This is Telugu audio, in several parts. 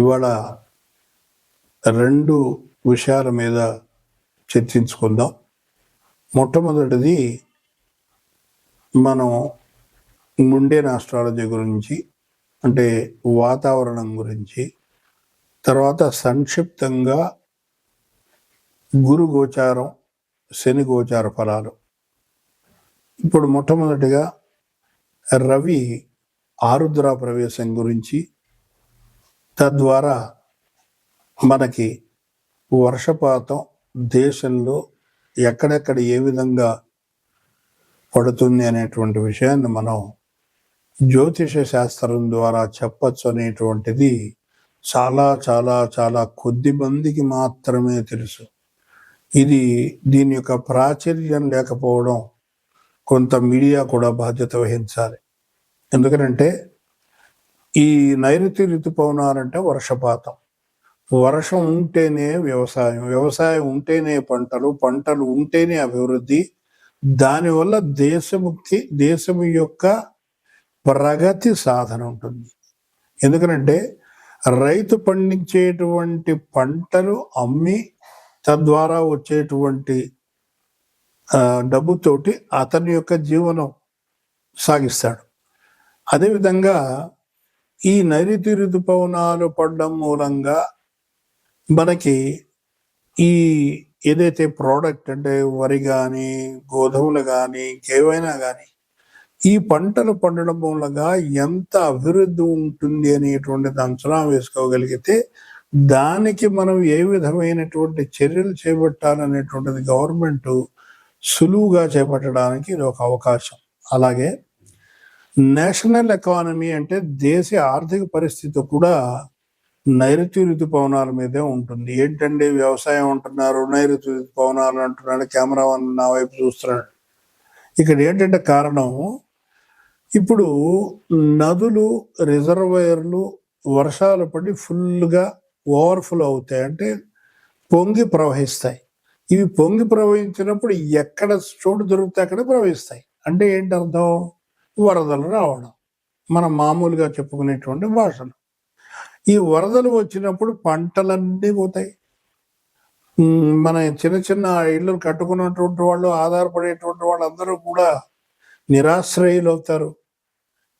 ఇవాళ రెండు విషయాల మీద చర్చించుకుందాం. మొట్టమొదటిది మనం ముండేన్ ఆస్ట్రాలజీ గురించి అంటే వాతావరణం గురించి తర్వాత సంక్షిప్తంగా గురు గోచారం శని గోచార ఫలాలు. ఇప్పుడు మొట్టమొదటిగా రవి ఆరుద్ర ప్రవేశం గురించి తద్వారా మనకి వర్షపాతం దేశంలో ఎక్కడెక్కడ ఏ విధంగా పడుతుంది అనేటువంటి విషయాన్ని మనం జ్యోతిష శాస్త్రం ద్వారా చెప్పచ్చు అనేటువంటిది చాలా చాలా చాలా కొద్ది మందికి మాత్రమే తెలుసు. ఇది దీని యొక్క ప్రాచుర్యం లేకపోవడం కొంత మీడియా కూడా బాధ్యత వహించాలి. ఎందుకంటే ఈ నైరుతి ఋతుపవనాలంటే వర్షపాతం. వర్షం ఉంటేనే వ్యవసాయం వ్యవసాయం ఉంటేనే పంటలు పంటలు ఉంటేనే అభివృద్ధి. దానివల్ల దేశముకి దేశం యొక్క ప్రగతి సాధన ఉంటుంది. ఎందుకంటే రైతు పండించేటువంటి పంటలు అమ్మి తద్వారా వచ్చేటువంటి డబ్బుతోటి అతని యొక్క జీవనం సాగిస్తాడు. అదేవిధంగా ఈ నైరుతి ఋతుపవనాలు పడడం మూలంగా మనకి ఈ ఏదైతే ప్రోడక్ట్ అంటే వరి కానీ గోధుమలు కానీ ఇంకేవైనా కానీ ఈ పంటలు పండడం మూలంగా ఎంత అభివృద్ధి ఉంటుంది అనేటువంటిది అంచనా వేసుకోగలిగితే దానికి మనం ఏ విధమైనటువంటి చర్యలు చేపట్టాలనేటువంటిది గవర్నమెంట్ సులువుగా చేపట్టడానికి ఇది ఒక అవకాశం. అలాగే నేషనల్ ఎకానమీ అంటే దేశ ఆర్థిక పరిస్థితి కూడా నైరుతి ఋతుపవనాల మీదే ఉంటుంది. ఏంటంటే వ్యవసాయం అంటున్నారు నైరుతి ఋతుపవనాలు అంటున్నాడు కెమెరా నా వైపు చూస్తున్నాడు. ఇక్కడ ఏంటంటే కారణం ఇప్పుడు నదులు రిజర్వాయర్లు వర్షాలు పడి ఫుల్గా ఓవర్ఫ్లో అవుతాయి. అంటే పొంగి ప్రవహిస్తాయి. ఇవి పొంగి ప్రవహించినప్పుడు ఎక్కడ చోటు దొరికితే అక్కడ ప్రవహిస్తాయి. అంటే ఏంటి అర్థం? వరదలు రావడం. మనం మామూలుగా చెప్పుకునేటువంటి భాషలు. ఈ వరదలు వచ్చినప్పుడు పంటలన్నీ పోతాయి. మన చిన్న చిన్న ఇళ్ళు కట్టుకున్నటువంటి వాళ్ళు ఆధారపడేటువంటి వాళ్ళందరూ కూడా నిరాశ్రయులు అవుతారు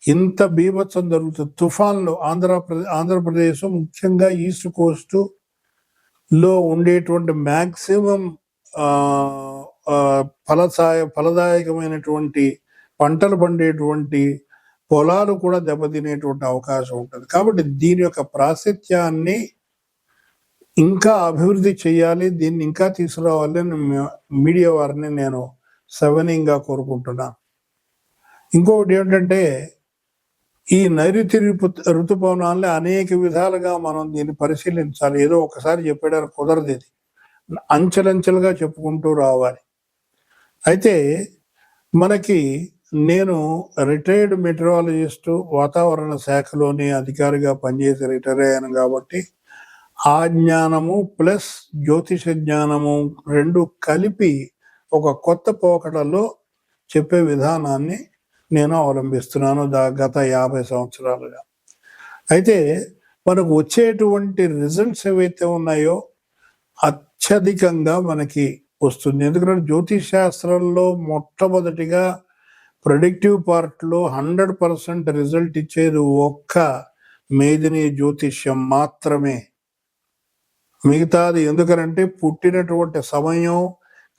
ఇంత బీభత్సం జరుగుతుంది. తుఫాన్లు ఆంధ్రప్రదేశ్ ఆంధ్రప్రదేశ్ ముఖ్యంగా ఈస్ట్ కోస్ట్లో ఉండేటువంటి మ్యాక్సిమం ఫలసాయ ఫలదాయకమైనటువంటి పంటలు పండేటువంటి పొలాలు కూడా దెబ్బతినేటువంటి అవకాశం ఉంటుంది. కాబట్టి దీని యొక్క ప్రాశస్త్యాన్ని ఇంకా అభివృద్ధి చేయాలి దీన్ని ఇంకా తీసుకురావాలని మీడియా వారిని నేను సవనీయంగా కోరుకుంటున్నాను. ఇంకొకటి ఏంటంటే ఈ నైరుతి ఋతుపవనాల్ని అనేక విధాలుగా మనం దీన్ని పరిశీలించాలి. ఏదో ఒకసారి చెప్పాడు కుదరదు ఇది. అంచెలంచెలుగా చెప్పుకుంటూ రావాలి. అయితే మనకి నేను రిటైర్డ్ మెట్రాలజిస్టు వాతావరణ శాఖలోని అధికారిగా పనిచేసి రిటైర్ అయ్యాను కాబట్టి ఆ జ్ఞానము ప్లస్ జ్యోతిష జ్ఞానము రెండు కలిపి ఒక కొత్త పోకడలో చెప్పే విధానాన్ని నేను అవలంబిస్తున్నాను దా గత యాభై సంవత్సరాలుగా. అయితే మనకు వచ్చేటువంటి రిజల్ట్స్ ఏవైతే ఉన్నాయో అత్యధికంగా మనకి వస్తుంది. ఎందుకంటే జ్యోతిష్ శాస్త్రంలో మొట్టమొదటిగా ప్రొడిక్టివ్ పార్ట్లో హండ్రెడ్ పర్సెంట్ రిజల్ట్ ఇచ్చేది ఒక్క మేదిని జ్యోతిష్యం మాత్రమే. మిగతాది ఎందుకనంటే పుట్టినటువంటి సమయం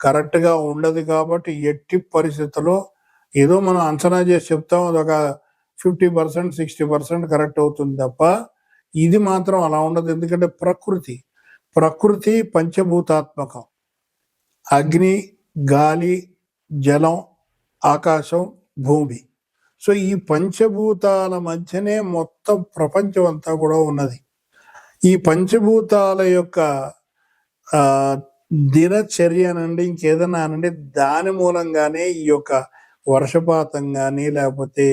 కరెక్ట్గా ఉండదు కాబట్టి ఎట్టి పరిస్థితుల్లో ఏదో మనం అంచనా చేసి చెప్తాం అదొక fifty percent sixty percent correct అవుతుంది తప్ప ఇది మాత్రం అలా ఉండదు. ఎందుకంటే ప్రకృతి ప్రకృతి పంచభూతాత్మకం. అగ్ని గాలి జలం ఆకాశం భూమి. సో ఈ పంచభూతాల మధ్యనే మొత్తం ప్రపంచం అంతా కూడా ఉన్నది. ఈ పంచభూతాల యొక్క దినచర్య అనండి ఇంకేదన్నా అనండి దాని మూలంగానే ఈ యొక్క వర్షపాతం కానీ లేకపోతే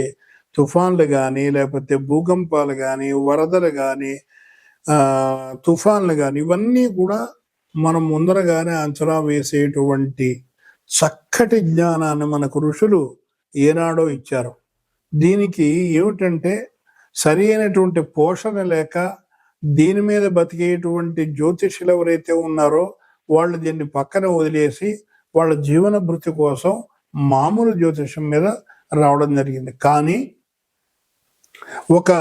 తుఫాన్లు కానీ లేకపోతే భూకంపాలు కానీ వరదలు కానీ తుఫాన్లు కానీ ఇవన్నీ కూడా మనం ముందరగానే అంచనా వేసేటువంటి చక్కటి జ్ఞానాన్ని మనకు ఋషులు ఏనాడో ఇచ్చారు. దీనికి ఏమిటంటే సరి అయినటువంటి పోషణ లేక దీని మీద బతికేటువంటి జ్యోతిష్యులు ఎవరైతే ఉన్నారో వాళ్ళు దీన్ని పక్కన వదిలేసి వాళ్ళ జీవన భృతి కోసం మామూలు జ్యోతిషం మీద రావడం జరిగింది. కానీ ఒక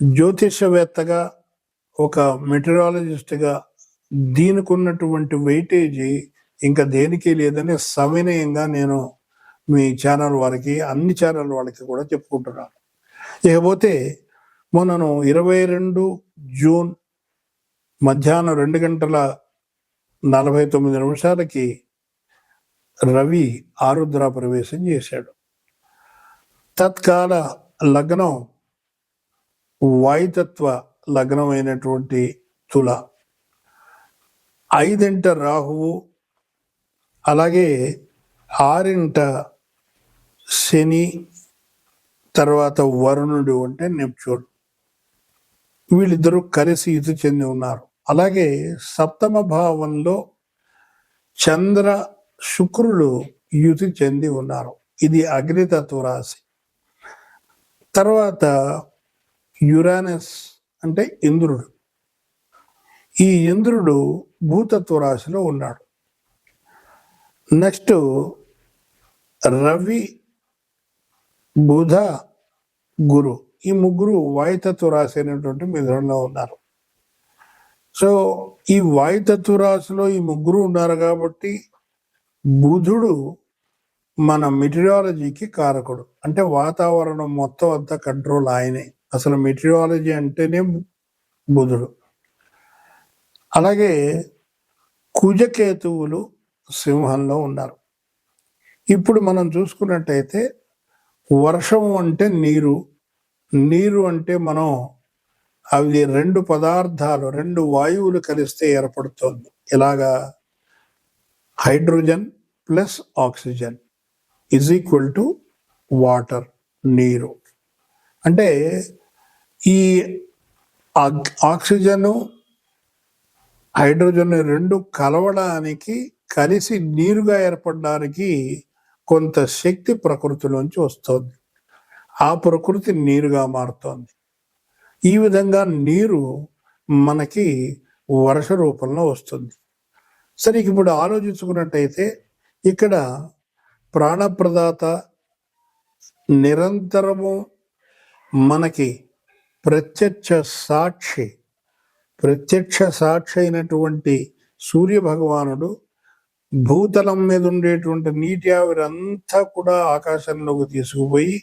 జ్యోతిషవేత్తగా ఒక మెటీరియాలజిస్ట్గా దీనికి ఉన్నటువంటి వెయిటేజీ ఇంకా దేనికి లేదని సవినయంగా నేను మీ ఛానల్ వారికి అన్ని ఛానల్ వాళ్ళకి కూడా చెప్పుకుంటున్నాను. ఇకపోతే మొన్నను ఇరవై రెండు జూన్ మధ్యాహ్నం రెండు గంటల నలభై తొమ్మిది నిమిషాలకి రవి ఆరుద్ర ప్రవేశం చేశాడు. తత్కాల లగ్నం వాయుతత్వ లగ్నం అయినటువంటి తుల. ఐదింట రాహువు అలాగే ఆరింట శని తర్వాత వరుణుడు అంటే నెప్చూన్ వీళ్ళిద్దరూ కలిసి ఇది చెంది ఉన్నారు. అలాగే సప్తమ భావంలో చంద్ర శుక్రులు యుతి చెంది ఉన్నారు. ఇది అగ్నితత్వ రాశి. తర్వాత యురానస్ అంటే ఇంద్రుడు. ఈ ఇంద్రుడు భూతత్వ రాశిలో ఉన్నాడు. నెక్స్ట్ రవి బుధ గురు. ఈ ముగ్గురు వాయుతత్వ రాశి అనేటువంటి మిథునంలో ఉన్నారు. సో ఈ వాయుతత్వ రాశిలో ఈ ముగ్గురు ఉన్నారు కాబట్టి బుధుడు మన మెటీరియాలజీకి కారకుడు. అంటే వాతావరణం మొత్తం అంతా కంట్రోల్ ఆయనే. అసలు మెటీరియాలజీ అంటేనే బుధుడు. అలాగే కుజకేతువులు సింహంలో ఉన్నారు. ఇప్పుడు మనం చూసుకున్నట్టయితే వర్షం అంటే నీరు. నీరు అంటే మనం అవి రెండు పదార్థాలు రెండు వాయువులు కలిస్తే ఏర్పడుతుంది. ఇలాగా hydrogen plus oxygen is equal to water నీరు. అంటే ఈ ఆక్- ఆక్సిజను హైడ్రోజన్ రెండు కలవడానికి కలిసి నీరుగా ఏర్పడడానికి కొంత శక్తి ప్రకృతిలోంచి వస్తుంది. ఆ ప్రకృతి నీరుగా మారుతోంది. ఈ విధంగా నీరు మనకి వర్ష రూపంలో వస్తుంది. సరే ఇప్పుడు ఆలోచించుకున్నట్టయితే ఇక్కడ ప్రాణప్రదాత నిరంతరము మనకి ప్రత్యక్ష సాక్షి ప్రత్యక్ష సాక్షి అయినటువంటి సూర్య భగవానుడు భూతలం మీద ఉండేటువంటి నీటి ఆవిరంతా కూడా ఆకాశంలోకి తీసుకుపోయి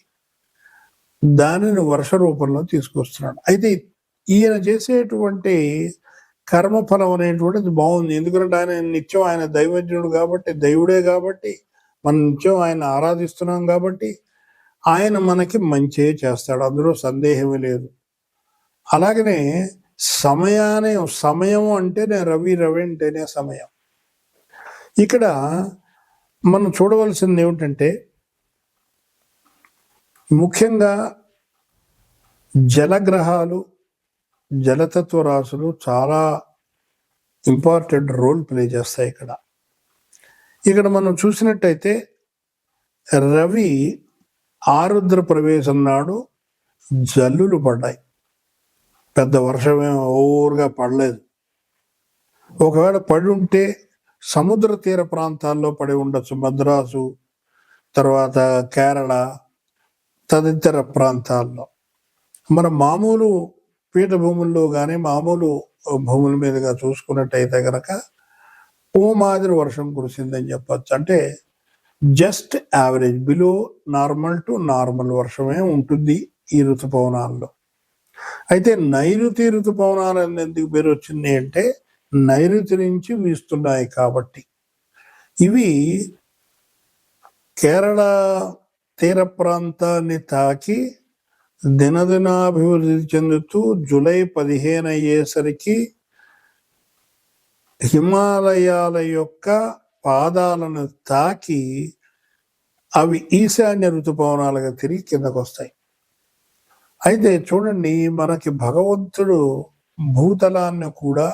దానిని వర్ష రూపంలో తీసుకొస్తున్నాడు. అయితే ఈయన చేసేటువంటి కర్మఫలం అనేటువంటిది బాగుంది. ఎందుకంటే ఆయన నిత్యం ఆయన దైవజ్ఞుడు కాబట్టి దైవుడే కాబట్టి మనం నిత్యం ఆయన ఆరాధిస్తున్నాం కాబట్టి ఆయన మనకి మంచే చేస్తాడు. అందులో సందేహమే లేదు. అలాగనే సమయానే సమయం అంటేనే రవి రవి అంటేనే సమయం. ఇక్కడ మనం చూడవలసింది ఏమిటంటే ముఖ్యంగా జలగ్రహాలు జలతత్వ రాశులు చాలా ఇంపార్టెంట్ రోల్ ప్లే చేస్తాయి ఇక్కడ. ఇక్కడ మనం చూసినట్టయితే రవి ఆరుద్ర ప్రవేశం నాడు జల్లులు పడ్డాయి. పెద్ద వర్షం ఓవర్గా పడలేదు. ఒకవేళ పడి ఉంటే సముద్ర తీర ప్రాంతాల్లో పడి ఉండొచ్చు. మద్రాసు తర్వాత కేరళ తదితర ప్రాంతాల్లో. మన మామూలు పీఠభూముల్లో కానీ మామూలు భూముల మీదుగా చూసుకున్నట్టయితే కనుక ఓ మాదిరి వర్షం కురిసిందని చెప్పచ్చు. అంటే just average below normal to normal వర్షమే ఉంటుంది ఈ ఋతుపవనాల్లో అయితే నైరుతి ఋతుపవనాలు ఎందుకు పేరు వచ్చింది అంటే నైరుతి నుంచి వీస్తున్నాయి కాబట్టి. ఇవి కేరళ తీర ప్రాంతాన్ని తాకి దినదినాభివృద్ధి చెందుతూ జూలై పదిహేను అయ్యేసరికి హిమాలయాల యొక్క పాదాలను తాకి అవి ఈశాన్య ఋతుపవనాలుగా తిరిగి కిందకు వస్తాయి అయితే చూడండి మనకి భగవంతుడు భూతలాన్ని కూడా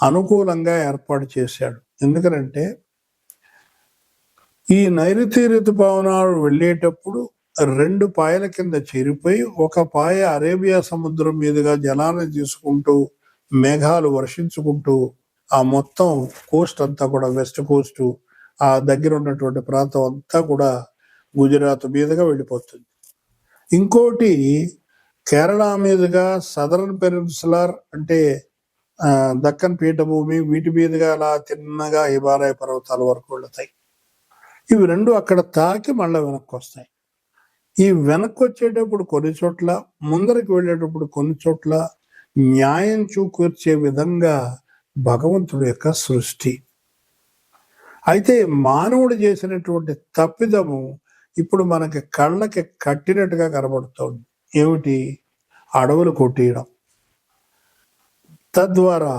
అనుకూలంగా ఏర్పాటు చేశాడు. ఎందుకనంటే ఈ నైరుతి ఋతుపవనాలు వెళ్ళేటప్పుడు రెండు పాయల కింద చేరిపోయి ఒక పాయ అరేబియా సముద్రం మీదుగా జలాన్ని తీసుకుంటూ మేఘాలు వర్షించుకుంటూ ఆ మొత్తం కోస్ట్ అంతా కూడా వెస్ట్ కోస్ట్ ఆ దగ్గర ఉన్నటువంటి ప్రాంతం అంతా కూడా గుజరాత్ మీదుగా వెళ్ళిపోతుంది. ఇంకోటి కేరళ మీదుగా సదరన్ పెనిన్సులార్ అంటే దక్కన్ పీఠభూమి వీటి మీదుగా అలా తిన్నగా హిమాలయ పర్వతాల వరకు వెళతాయి. ఇవి రెండు అక్కడ తాకి మళ్ళీ వెనక్కి వస్తాయి ఈ వెనక్కి వచ్చేటప్పుడు కొన్ని చోట్ల ముందరికి వెళ్ళేటప్పుడు కొన్ని చోట్ల న్యాయం చూకూర్చే విధంగా భగవంతుడి యొక్క సృష్టి. అయితే మానవుడు చేసినటువంటి తప్పిదము ఇప్పుడు మనకి కళ్ళకి కట్టినట్టుగా కనబడుతోంది. ఏమిటి? అడవులు కొట్టేయడం. తద్వారా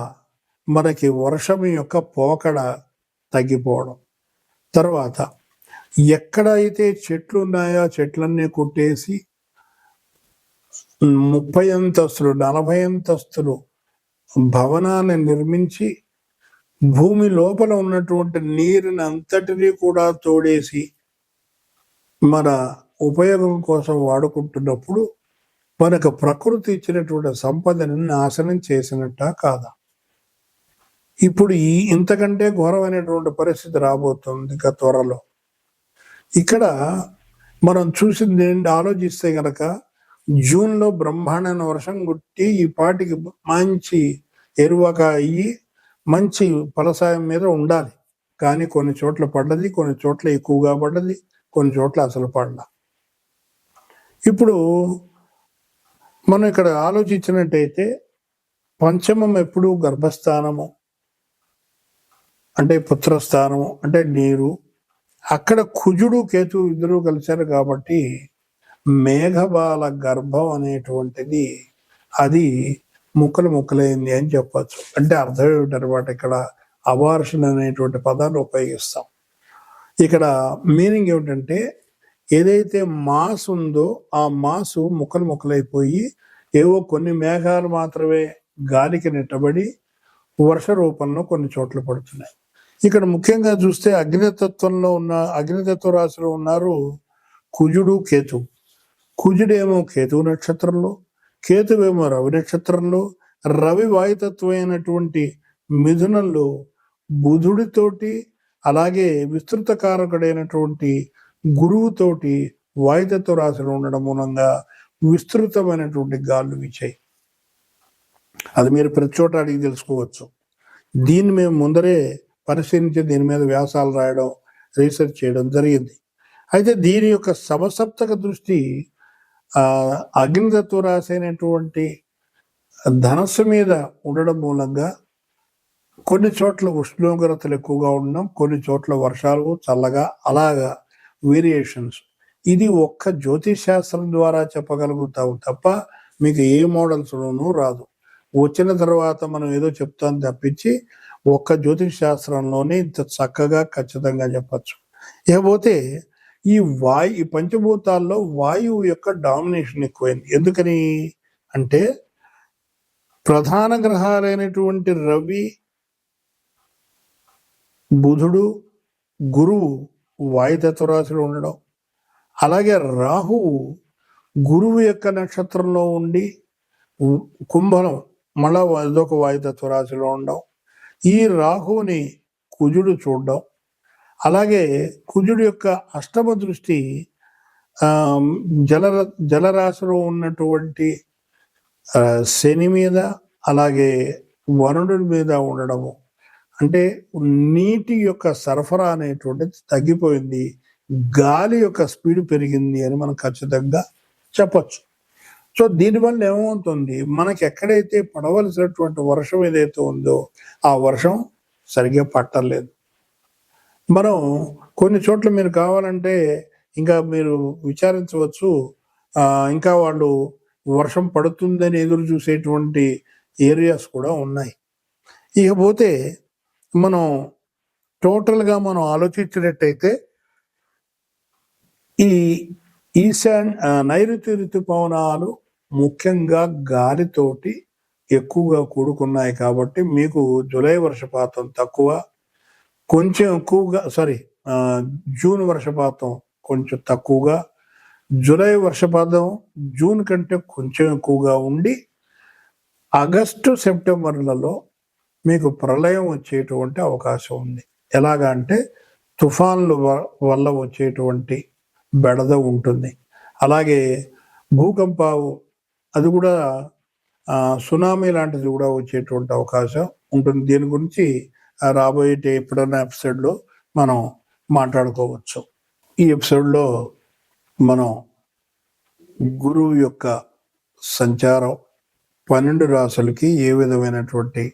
మనకి వర్షం యొక్క పోకడ తగ్గిపోవడం. తర్వాత ఎక్కడైతే చెట్లు ఉన్నాయో చెట్లన్నీ కొట్టేసి ముప్పై అంతస్తులు నలభై అంతస్తులు భవనాన్ని నిర్మించి భూమి లోపల ఉన్నటువంటి నీరుని అంతటినీ కూడా తోడేసి మన ఉపయోగం కోసం వాడుకుంటున్నప్పుడు మనకు ప్రకృతి ఇచ్చినటువంటి సంపదని నాశనం చేసినట్ట కాదా? ఇప్పుడు ఈ ఇంతకంటే ఘోరమైనటువంటి పరిస్థితి రాబోతుంది ఇక త్వరలో. ఇక్కడ మనం చూసింది ఏంటి? ఆలోచిస్తే గనక జూన్లో బ్రహ్మాండమైన వర్షం గుట్టి ఈ పాటికి మంచి ఎరువక అయ్యి మంచి ఫలసాయం మీద ఉండాలి. కానీ కొన్ని చోట్ల పడ్డది కొన్ని చోట్ల ఎక్కువగా పడ్డది కొన్ని చోట్ల అసలు పడల. ఇప్పుడు మనం ఇక్కడ ఆలోచించినట్టయితే పంచమం ఎప్పుడు గర్భస్థానము? అంటే పుత్రస్థానము అంటే నీరు. అక్కడ కుజుడు కేతు ఇద్దరు కలిశారు కాబట్టి మేఘబాల గర్భం అనేటువంటిది అది ముక్కలు ముక్కలైంది అని చెప్పచ్చు. అంటే అర్థం ఏమిటనమాట ఇక్కడ? అబార్షన్ అనేటువంటి పదాన్ని ఉపయోగిస్తాం. ఇక్కడ మీనింగ్ ఏమిటంటే ఏదైతే మాస్ ఉందో ఆ మాసు ముక్కలు ముక్కలైపోయి ఏవో కొన్ని మేఘాలు మాత్రమే గాలికి నెట్టబడి వర్ష రూపంలో కొన్ని చోట్ల పడుతున్నాయి. ఇక్కడ ముఖ్యంగా చూస్తే అగ్నితత్వంలో ఉన్న అగ్నితత్వ రాశిలో ఉన్నారు కుజుడు కేతు. కుజుడేమో కేతువు నక్షత్రంలో కేతువేమో రవి నక్షత్రంలో రవి వాయుతత్వమైనటువంటి మిథునంలో బుధుడితోటి అలాగే విస్తృత కారకుడైనటువంటి గురువుతోటి వాయుతత్వ రాశిలో ఉండడం మూలంగా విస్తృతమైనటువంటి గాలు వీచాయి. అది మీరు ప్రతి చోట అడిగి తెలుసుకోవచ్చు. దీన్ని మేము ముందరే పరిశీలించి దీని మీద వ్యాసాలు రాయడం రీసెర్చ్ చేయడం జరిగింది. అయితే దీని యొక్క సమసప్తక దృష్టి అగ్నితత్వ రాశి అయినటువంటి ధనస్సు మీద ఉండడం మూలంగా కొన్ని చోట్ల ఉష్ణోగ్రతలు ఎక్కువగా ఉండడం కొన్ని చోట్ల వర్షాలు చల్లగా అలాగా వేరియేషన్స్ ఇది ఒక్క జ్యోతిష్ శాస్త్రం ద్వారా చెప్పగలుగుతావు తప్ప మీకు ఏ మోడల్స్లోనూ రాదు. వచ్చిన తర్వాత మనం ఏదో చెప్తాం తప్పించి ఒక్క జ్యోతిష్ శాస్త్రంలోనే ఇంత చక్కగా ఖచ్చితంగా చెప్పచ్చు. ఇకపోతే ఈ వాయు ఈ పంచభూతాల్లో వాయువు యొక్క డామినేషన్ ఎక్కువైంది. ఎందుకని? అంటే ప్రధాన గ్రహాలైనటువంటి రవి బుధుడు గురువు వాయుతత్వ రాశిలో ఉండడం. అలాగే రాహువు గురువు యొక్క నక్షత్రంలో ఉండి కుంభనం మళ్ళా అదొక వాయుతత్వ రాశిలో ఉండడం. ఈ రాహువుని కుజుడు చూడడం. అలాగే కుజుడు యొక్క అష్టమ దృష్టి జల జలరాశిలో ఉన్నటువంటి శని మీద అలాగే వరుణుడి మీద ఉండడము. అంటే నీటి యొక్క సరఫరా అనేటువంటిది తగ్గిపోయింది. గాలి యొక్క స్పీడ్ పెరిగింది అని మనం ఖచ్చితంగా చెప్పచ్చు. సో దీనివల్ల ఏమవుతుంది? మనకి ఎక్కడైతే పడవలసినటువంటి వర్షం ఏదైతే ఉందో ఆ వర్షం సరిగ్గా పట్టలేదు. మనం కొన్ని చోట్ల మీరు కావాలంటే ఇంకా మీరు విచారించవచ్చు. ఇంకా వాళ్ళు వర్షం పడుతుందని ఎదురు చూసేటువంటి ఏరియాస్ కూడా ఉన్నాయి. ఇకపోతే మనం టోటల్గా మనం ఆలోచించినట్టయితే ఈ ఈశాన్ నైరుతి ఋతుపవనాలు ముఖ్యంగా గాలితోటి ఎక్కువగా కూడుకున్నాయి కాబట్టి మీకు జూలై వర్షపాతం తక్కువ కొంచెం ఎక్కువగా సారీ జూన్ వర్షపాతం కొంచెం తక్కువగా జూలై వర్షపాతం జూన్ కంటే కొంచెం ఎక్కువగా ఉండి ఆగస్టు సెప్టెంబర్లలో మీకు ప్రళయం వచ్చేటువంటి అవకాశం ఉంది. ఎలాగా అంటే తుఫాన్లు వ- వల్ల వచ్చేటువంటి బెడద ఉంటుంది. అలాగే భూకంపాలు అది కూడా సునామీ లాంటిది కూడా వచ్చేటువంటి అవకాశం ఉంటుంది. దీని గురించి రాబోయే ఎప్పుడైనా ఎపిసోడ్లో మనం మాట్లాడుకోవచ్చు. ఈ ఎపిసోడ్లో మనం గురువు యొక్క సంచారం పన్నెండు రాసులకి ఏ విధమైనటువంటి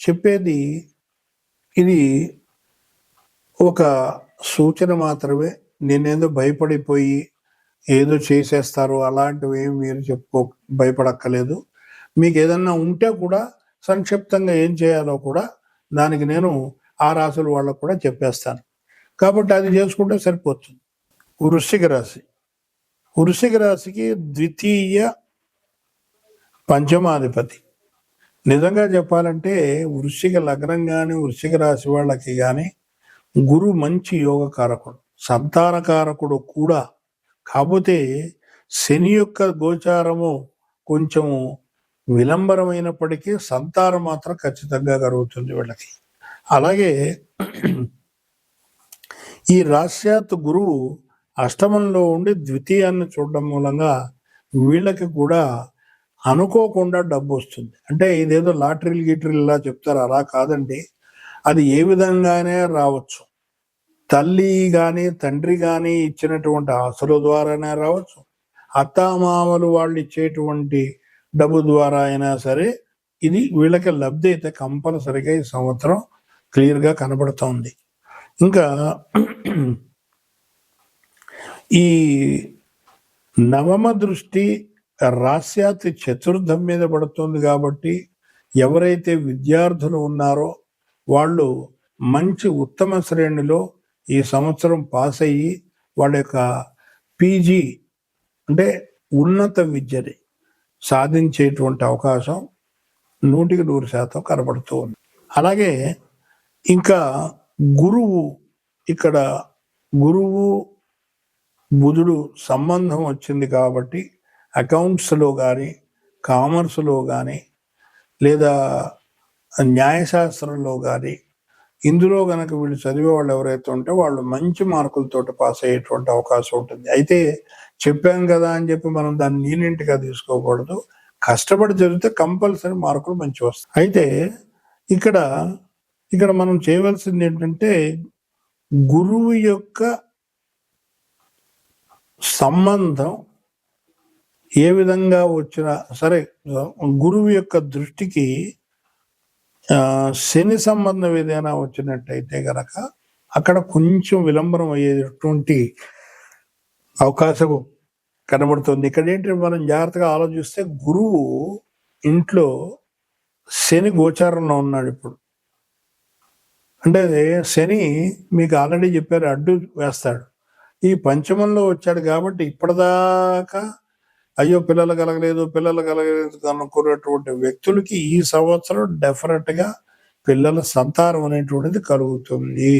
చెప్పేది ఇది ఒక సూచన మాత్రమే. నేనేదో భయపడిపోయి ఏదో చేసేస్తారు అలాంటివి ఏమి మీరు చెప్పుకో భయపడక్కలేదు మీకు ఏదన్నా ఉంటే కూడా సంక్షిప్తంగా ఏం చేయాలో కూడా దానికి నేను ఆ రాశుల వాళ్ళకు కూడా చెప్పేస్తాను. కాబట్టి అది చేసుకుంటే సరిపోతుంది. వృశ్చిక రాశి. వృశ్చిక రాశికి ద్వితీయ పంచమాధిపతి. నిజంగా చెప్పాలంటే వృశ్చిక లగ్నం కానీ వృశ్చిక రాశి వాళ్ళకి కానీ గురు మంచి యోగకారకుడు సంతానకారకుడు కూడా. కాకపోతే శని యొక్క గోచారము కొంచెం విలంబరమైనప్పటికీ సంతానం మాత్రం ఖచ్చితంగా కలుగుతుంది వీళ్ళకి. అలాగే ఈ రాశ్యాత్ గురువు అష్టమంలో ఉండి ద్వితీయాన్ని చూడడం మూలంగా వీళ్ళకి కూడా అనుకోకుండా డబ్బు వస్తుంది అంటే ఇదేదో లాటరీలు గీటరీలు ఇలా చెప్తారు అలా కాదండి. అది ఏ విధంగానే రావచ్చు. తల్లి కానీ తండ్రి కానీ ఇచ్చినటువంటి ఆశల ద్వారానే రావచ్చు. అత్తామామలు వాళ్ళు ఇచ్చేటువంటి డబ్బు ద్వారా అయినా సరే ఇది వీళ్ళకి లబ్ధి అయితే కంపల్సరిగా ఈ సంవత్సరం క్లియర్గా కనబడుతోంది. ఇంకా ఈ నవమ దృష్టి రాస్యాతి చతుర్థం మీద పడుతుంది కాబట్టి ఎవరైతే విద్యార్థులు ఉన్నారో వాళ్ళు మంచి ఉత్తమ శ్రేణిలో ఈ సంవత్సరం పాస్ అయ్యి వాళ్ళ యొక్క పీజీ అంటే ఉన్నత విద్యని సాధించేటువంటి అవకాశం నూటికి నూరు శాతం కనబడుతూ ఉంది అలాగే ఇంకా గురువు ఇక్కడ గురువు బుధుడు సంబంధం వచ్చింది కాబట్టి అకౌంట్స్లో కానీ కామర్స్లో కానీ లేదా న్యాయశాస్త్రంలో కానీ ఇందులో కనుక వీళ్ళు చదివే వాళ్ళు ఎవరైతే ఉంటే వాళ్ళు మంచి మార్కులతోటి పాస్ అయ్యేటువంటి అవకాశం ఉంటుంది. అయితే చెప్పాం కదా అని చెప్పి మనం దాన్ని నీనింటిగా తీసుకోకూడదు. కష్టపడి చదివితే కంపల్సరీ మార్కులు మంచి వస్తాయి. అయితే ఇక్కడ ఇక్కడ మనం చేయవలసింది ఏంటంటే గురువు యొక్క సంబంధం ఏ విధంగా వచ్చినా సరే గురువు యొక్క దృష్టికి శని సంబంధం ఏదైనా వచ్చినట్టయితే గనక అక్కడ కొంచెం విలంబరం అయ్యేటువంటి అవకాశం కనబడుతుంది. ఇక్కడ ఏంటి మనం జాగ్రత్తగా ఆలోచిస్తే గురువు ఇంట్లో శని గోచారంలో ఉన్నాడు ఇప్పుడు. అంటే శని మీకు ఆల్రెడీ చెప్పారు అడ్డు వేస్తాడు. ఈ పంచమంలో వచ్చాడు కాబట్టి ఇప్పటిదాకా అయ్యో పిల్లలు కలగలేదు పిల్లలు కలగలేదు అనుకున్నటువంటి వ్యక్తులకి ఈ సంవత్సరం డెఫినెట్గా పిల్లల సంతానం అనేటువంటిది కలుగుతుంది.